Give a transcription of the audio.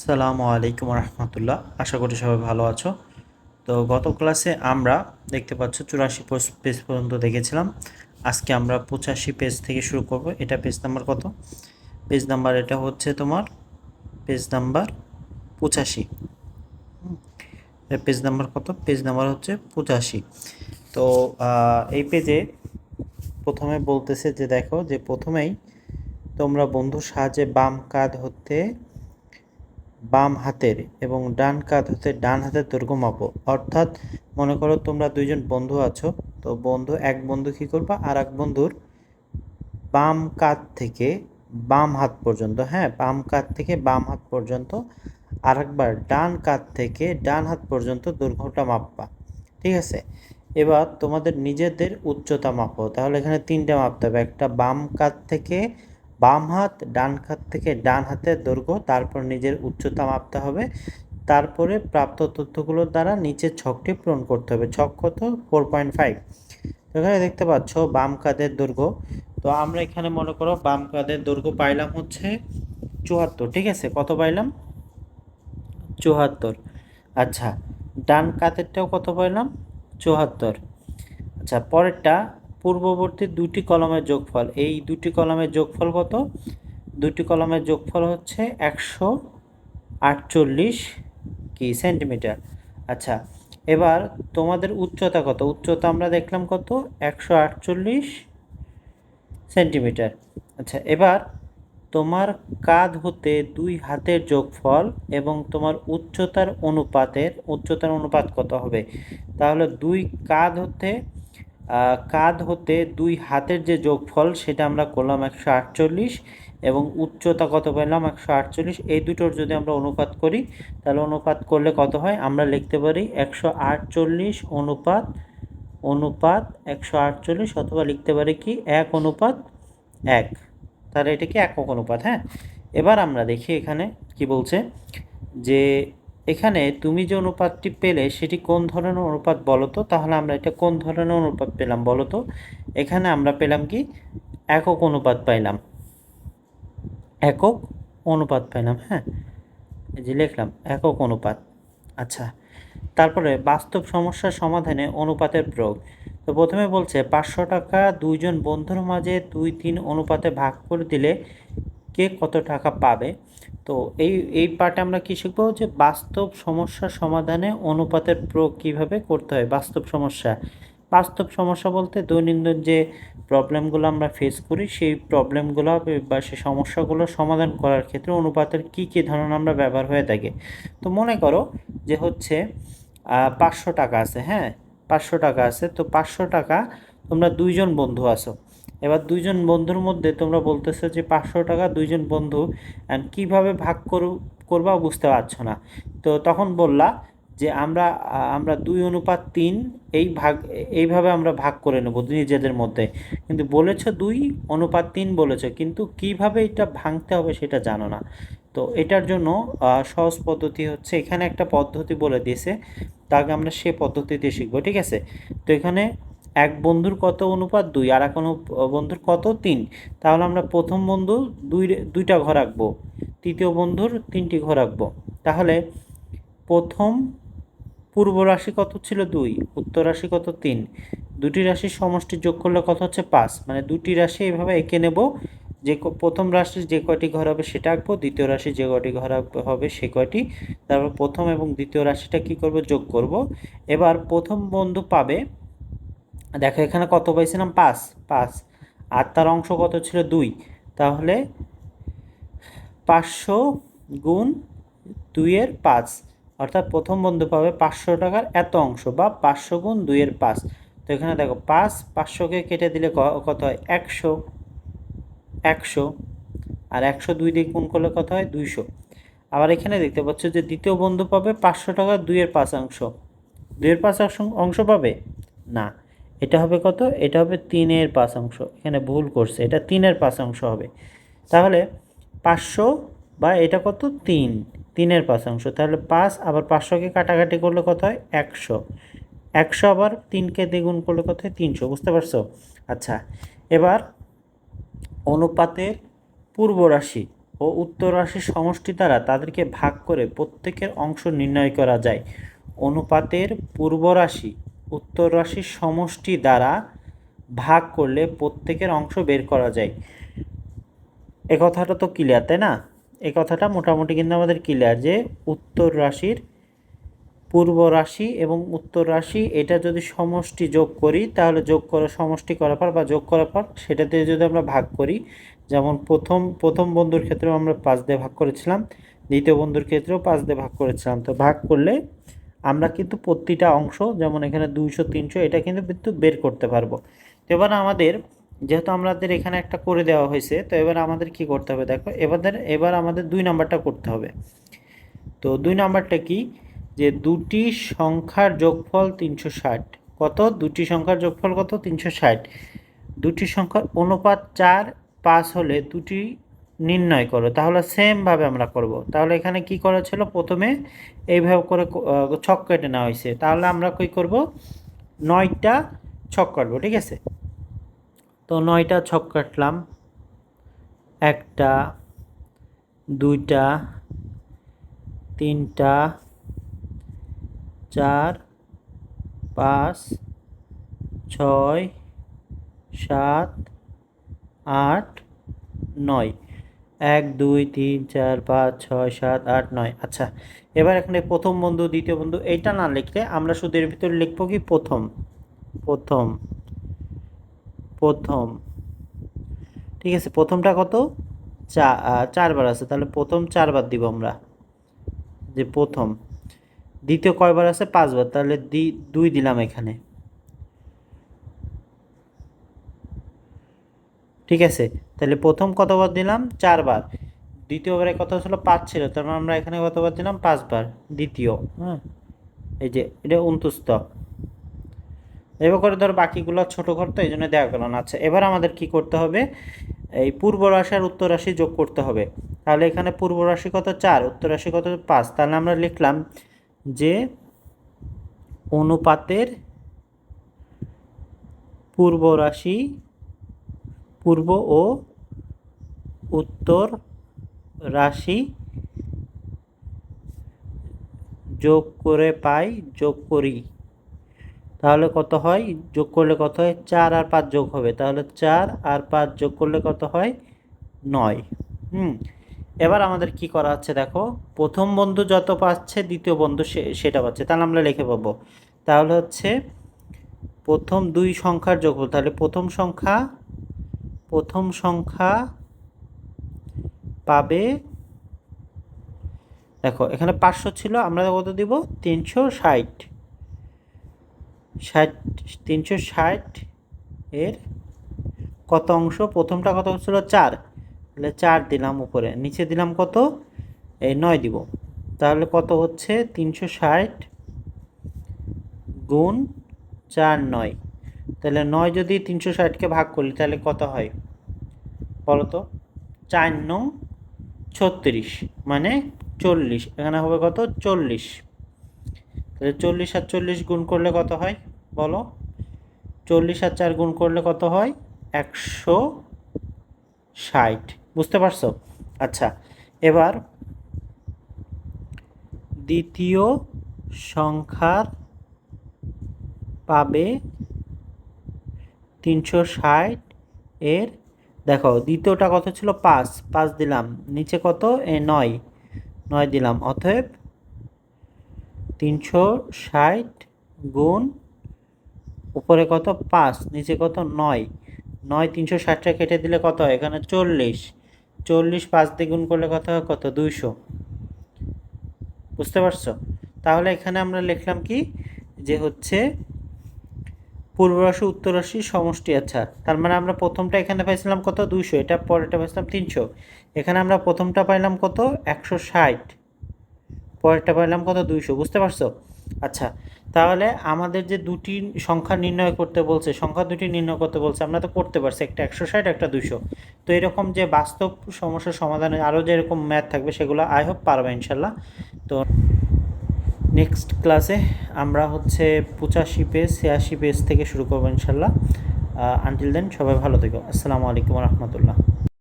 আসসালামু আলাইকুম রহমতুল্লাহ। আশা করি সবাই ভালো আছো। তো গত ক্লাসে আমরা দেখতে পাচ্ছ চুরাশি পেজ পর্যন্ত দেখেছিলাম। আজকে আমরা পঁচাশি পেজ থেকে শুরু করব। এটা পেজ নাম্বার কত? পেজ নাম্বার এটা হচ্ছে তোমার পেজ নাম্বার পঁচাশি। পেজ নাম্বার কত? পেজ নাম্বার হচ্ছে পঁচাশি। তো এই পেজে প্রথমে বলতেছে যে দেখো যে প্রথমেই তোমরা বন্ধুর সাহায্যে বাম কাঁধ হতে বাম হাতের এবং ডান কাঁধ হতে ডান হাতের দৈর্ঘ্য মাপো। অর্থাৎ মনে করো তোমরা দুইজন বন্ধু আছো, তো বন্ধু এক বন্ধু কী করবা? আর এক বন্ধুর বাম কাঁধ থেকে বাম হাত পর্যন্ত হ্যাঁ বাম কাঁধ থেকে বাম হাত পর্যন্ত আর একবার ডান কাঁধ থেকে ডান হাত পর্যন্ত দৈর্ঘ্যটা মাপবা। ঠিক আছে? এবার তোমাদের নিজেদের উচ্চতা মাপো। তাহলে এখানে তিনটে মাপতে হবে, একটা বাম কাঁধ থেকে বাম হাত, ডান হাত থেকে ডান হাতের দৈর্ঘ্য, তারপর নিজের উচ্চতা মাপতে হবে। তারপরে প্রাপ্ত তথ্যগুলোর দ্বারা নিচের ছকটি পূরণ করতে হবে। ছক কত? Four point five. এখানে দেখতে পাচ্ছ বাম কাদের দৈর্ঘ্য। তো আমরা এখানে মনে করো বাম কাদের দৈর্ঘ্য পাইলাম হচ্ছে চুয়াত্তর, ঠিক আছে? কত পাইলাম? চুয়াত্তর। আচ্ছা ডান কাঁধেরটাও কত পাইলাম? চুয়াত্তর। আচ্ছা পরেরটা পূর্ববর্তী দুটি কলমের যোগফল। এই দুটি কলমের যোগফল কত? দুটি কলমের যোগফল হচ্ছে একশো আটচল্লিশ কি সেন্টিমিটার। আচ্ছা এবার তোমাদের উচ্চতা কত? উচ্চতা আমরা দেখলাম কত? একশো আটচল্লিশ সেন্টিমিটার। আচ্ছা এবার তোমার কাঁধ হতে দুই হাতের যোগফল এবং তোমার উচ্চতার অনুপাতের, উচ্চতার অনুপাত কত হবে? তাহলে দুই কাঁধ হতে কাঁধ হতে দুই হাতের যে যোগফল, সেটা আমরা করলাম একশো আটচল্লিশ এবং উচ্চতা কত পেলাম একশো আটচল্লিশ। এই দুটোর যদি আমরা অনুপাত করি, তাহলে অনুপাত করলে কত হয়? আমরা লিখতে পারি একশো আটচল্লিশ অনুপাত অনুপাত একশো আটচল্লিশ অথবা লিখতে পারি কি? এক অনুপাত এক। তাহলে এটা কি একক অনুপাত হ্যাঁ? এবার আমরা দেখি এখানে কি বলছে যে এখানে তুমি যে অনুপাতটি পেলে, সেটি কোন ধরনের অনুপাত বলো তো? তাহলে আমরা এটা কোন ধরনের অনুপাত পেলাম বলো তো? এখানে আমরা পেলাম কি? একক অনুপাত পাইলাম। একক অনুপাত পাইলাম হ্যাঁ? এই যে লিখলাম, একক অনুপাত। আচ্ছা তারপরে বাস্তব সমস্যার সমাধানে অনুপাতের প্রয়োগ। তো প্রথমে বলছে, পাঁচশো টাকা দুইজন বন্ধুর মাঝে দুই তিন অনুপাতে ভাগ করে দিলে কে কত টাকা পাবে? তো এই এই পার্টে আমরা কি শিখব? যে বাস্তব সমস্যার সমাধানে অনুপাতের প্রয়োগ কীভাবে করতে হয় বাস্তব সমস্যা। বাস্তব সমস্যা বলতে দৈনন্দিন যে প্রবলেমগুলো আমরা ফেস করি, সেই প্রবলেমগুলো বা সেই সমস্যাগুলো সমাধান করার ক্ষেত্রে অনুপাতের কী কী ধরনের আমরা ব্যবহার হয়ে থাকে। তো মনে করো যে হচ্ছে পাঁচশো টাকা আছে হ্যাঁ? পাঁচশো টাকা আছে, তো পাঁচশো টাকা তোমরা দুইজন বন্ধু আছো। এবার দুইজন বন্ধুর মধ্যে তোমরা বলতেছো যে পাঁচশো টাকা দুইজন বন্ধু, and কীভাবে ভাগ করু, করবা বুঝতে পারছ না। তো তখন বললা যে আমরা আমরা দুই অনুপাত তিন, এই ভাগ, এইভাবে আমরা ভাগ করে নেব নিজেদের মধ্যে। কিন্তু বলেছ দুই, অনুপাত তিন বলেছ, কিন্তু কীভাবে এটা ভাঙতে হবে সেটা জানো না। তো এটার জন্য সহজ পদ্ধতি হচ্ছে, এখানে একটা পদ্ধতি বলে দিয়েছে, তাকে আমরা সে পদ্ধতিতে শিখব, ঠিক আছে? তো এখানে এক বন্ধুর কত অনুপাত? দুই। আর এক বন্ধুর কত? তিন। তাহলে আমরা প্রথম বন্ধু দুই দুইটা ঘর রাখব। তৃতীয় বন্ধুর তিনটি ঘর রাখব। তাহলে প্রথম পূর্ব রাশি কত ছিল? দুই। উত্তর রাশি কত? তিন। দুটি রাশির সমষ্টি যোগ করলে কত হচ্ছে? পাঁচ। মানে দুটি রাশি এভাবে এঁকে নেব। যে প্রথম রাশির যে কয়টি ঘর হবে সেটা আঁকবো। দ্বিতীয় রাশির যে কয়টি ঘর হবে সে কয়টি। তারপর প্রথম এবং দ্বিতীয় রাশিটা কি করব? যোগ করব। এবার প্রথম বন্ধু পাবে দেখো, এখানে কত পাইছিলাম? পাঁচ পাঁচ। আর তার অংশ কত ছিল? দুই। তাহলে পাঁচশো গুণ দুইয়ের পাঁচ। অর্থাৎ প্রথম বন্ধু পাবে পাঁচশো টাকার এত অংশ বা পাঁচশো গুণ দুইয়ের পাঁচ। তো এখানে দেখো, পাঁচ পাঁচশোকে কেটে দিলে কত হয়? একশো। একশো। আর একশো দুই দিয়ে গুণ করলে কত হয়? দুইশো। আবার এখানে দেখতে পাচ্ছ যে দ্বিতীয় বন্ধু পাবে পাঁচশো টাকা দুইয়ের পাঁচ অংশ। দুইয়ের পাঁচ অংশ পাবে? না। এটা হবে কত? এটা হবে তিনের পাঁচ অংশ। এখানে ভুল করছে। এটা তিনের পাঁচ অংশ হবে। তাহলে পাঁচশো বা এটা কত? তিন। তিনের পাঁচ অংশ। তাহলে পাঁচ আবার পাঁচশোকে কাটাকাটি করলে কত হয়? একশো। একশো আবার তিনকে দ্বিগুণ করলে কত হয়? তিনশো। বুঝতে পারছ? আচ্ছা এবার অনুপাতের পূর্ব রাশি ও উত্তর রাশির সমষ্টি দ্বারা তাদেরকে ভাগ করে প্রত্যেকের অংশ নির্ণয় করা যায়। অনুপাতের পূর্ব রাশি উত্তর রাশির সমষ্টি দ্বারা ভাগ করলে প্রত্যেকের অংশ বের করা যায়। এ কথাটা তো ক্লিয়ার তাই না? এ কথাটা মোটামুটি কিন্তু আমাদের ক্লিয়ার যে উত্তর রাশির পূর্ব রাশি এবং উত্তর রাশি এটা যদি সমষ্টি যোগ করি, তাহলে যোগ করা, সমষ্টি করার পর বা যোগ করার পর সেটাতে যদি আমরা ভাগ করি, যেমন প্রথম প্রথম বন্ধুর ক্ষেত্রেও আমরা পাঁচ দিয়ে ভাগ করেছিলাম, দ্বিতীয় বন্ধুর ক্ষেত্রেও পাঁচ দিয়ে ভাগ করেছিলাম। তো ভাগ করলে আমরা কিন্তু প্রতিটা অংশ, যেমন এখানে দুইশো, তিনশো, এটা কিন্তু কিন্তু বের করতে পারব। এবার আমাদের, যেহেতু আমাদের এখানে একটা করে দেওয়া হয়েছে, তো এবার আমাদের কি করতে হবে দেখো এবার এবার আমাদের দুই নাম্বারটা করতে হবে। তো দুই নাম্বারটা কি? যে দুটি সংখ্যার যোগফল তিনশো ষাট। কত? দুটি সংখ্যার যোগফল কত? তিনশো ষাট। দুটি সংখ্যার অনুপাত চার, পাঁচ হলে দুটি নির্ণয় করো। তাহলে সেমভাবে আমরা করব। তাহলে এখানে কি করা ছিল? প্রথমে এইভাবে করে ছক কেটে নেওয়া হয়েছে। তাহলে আমরা কী করব? নয়টা ছক কাটবো, ঠিক আছে? তো নয়টা ছক কাটলাম। একটা, দুইটা, তিনটা, চার, পাঁচ, ছয়, সাত, আট, নয়। এক, দুই, তিন, চার, পাঁচ, ছয়, সাত, আট, নয়। আচ্ছা এবার এখানে প্রথম বন্ধু, দ্বিতীয় বন্ধু, এইটা না লিখলে আমরা শুধু এর ভিতরে লিখব কি প্রথম? প্রথম। প্রথম। ঠিক আছে, প্রথমটা কত? চা চারবার আছে, তাহলে প্রথম চারবার দিব আমরা। যে প্রথম। দ্বিতীয় কয়বার আছে? পাঁচবার, তাহলে দুই দিলাম এখানে। ঠিক আছে? তাহলে প্রথম কতবার দিলাম? চারবার। দ্বিতীয়বারে কত ছিল পাঁচ ছিল, তার মানে আমরা এখানে কতবার দিলাম? পাঁচবার। দ্বিতীয় হ্যাঁ এই যে, এটা উনতুস্ত এবার করে ধর বাকিগুলো ছোট ঘর তো, এই জন্য দেওয়া গেল না। আচ্ছা এবার আমাদের কি করতে হবে? এই পূর্ব রাশি আর উত্তর রাশি যোগ করতে হবে। তাহলে এখানে পূর্ব রাশি কত? চার, উত্তর রাশি কত? পাঁচ। তাহলে আমরা লিখলাম যে অনুপাতের পূর্ব রাশি পূর্ব ও উত্তর রাশি যোগ করে পাই, যোগ করি। তাহলে কত হয়? যোগ করলে কত হয়? চার আর পাঁচ যোগ হবে। তাহলে চার আর পাঁচ যোগ করলে কত হয়? নয়। হুম। এবার আমাদের কি করা হচ্ছে দেখো? প্রথম বন্ধু যত পাচ্ছে, দ্বিতীয় বন্ধু সেটা পাচ্ছে। তাহলে আমরা লিখে পাবো। তাহলে হচ্ছে প্রথম দুই সংখ্যার যোগফল। তাহলে প্রথম সংখ্যা প্রথম সংখ্যা পাবে, দেখো এখানে পাঁচশো ছিল, আমরা কত দিব? তিনশো ষাট। ষাট, তিনশো ষাট এর কত অংশ? প্রথমটা কত ছিল? চার। তাহলে চার দিলাম উপরে। নিচে দিলাম কত? এই নয় দিব। তাহলে কত হচ্ছে? তিনশো ষাট গুণ চার নয়। তাহলে নয় যদি তিনশো ষাটকে ভাগ করি, তাহলে কত হয়? বলো তো। চার নং ছত্রিশ মানে চল্লিশ। এখানে হবে কত? চল্লিশ। তাহলে চল্লিশ আর চল্লিশ গুণ করলে কত হয়? বলো। চল্লিশ আর চার গুণ করলে কত হয়? একশো ষাট। বুঝতে পারছ? আচ্ছা এবার দ্বিতীয় সংখ্যার পাবে তিনশো ষাট এর, দেখো, দ্বিতীয়টা কত ছিল? পাঁচ পাঁচ দিলাম। নিচে কত? এ, নয়। নয় দিলাম। অতএব তিনশো ষাট গুণ উপরে কত? পাঁচ। নিচে কত? নয়। নয় তিনশো ষাটটা কেটে দিলে কত হয়? এখানে চল্লিশ। চল্লিশ পাঁচ দিয়ে গুণ করলে কত হয়? কত? দুইশো। বুঝতে পারছ? তাহলে এখানে আমরা লিখলাম কি? যে হচ্ছে পূর্ব রাশি উত্তর রাশি সমষ্টি আচ্ছা। তার মানে আমরা প্রথমটা এখানে পাইছিলাম কত? দুইশো। এটা পরেরটা পাইছিলাম তিনশো। এখানে আমরা প্রথমটা পাইলাম কত? একশো ষাট। পরেরটা পাইলাম কত? দুইশো। বুঝতে পারছ? আচ্ছা তাহলে আমাদের যে দুটি সংখ্যা নির্ণয় করতে বলছে, সংখ্যা দুটি নির্ণয় করতে বলছে, আমরা তো করতে পারছি। একটা একশো ষাট, একটা দুইশো। তো এরকম যে বাস্তব সমস্যার সমাধানে আরও যেরকম ম্যাথ থাকবে, সেগুলো আই হোপ পারবে ইনশাল্লাহ। তো নেক্সট ক্লাসে আমরা হচ্ছে পঁচাশি পেজ ছিয়াশি পেজ থেকে শুরু করব ইনশাল্লাহ। আনটিল দেন সবাই ভালো থেকো। আসসালামু আলাইকুম রহমতুল্লাহ।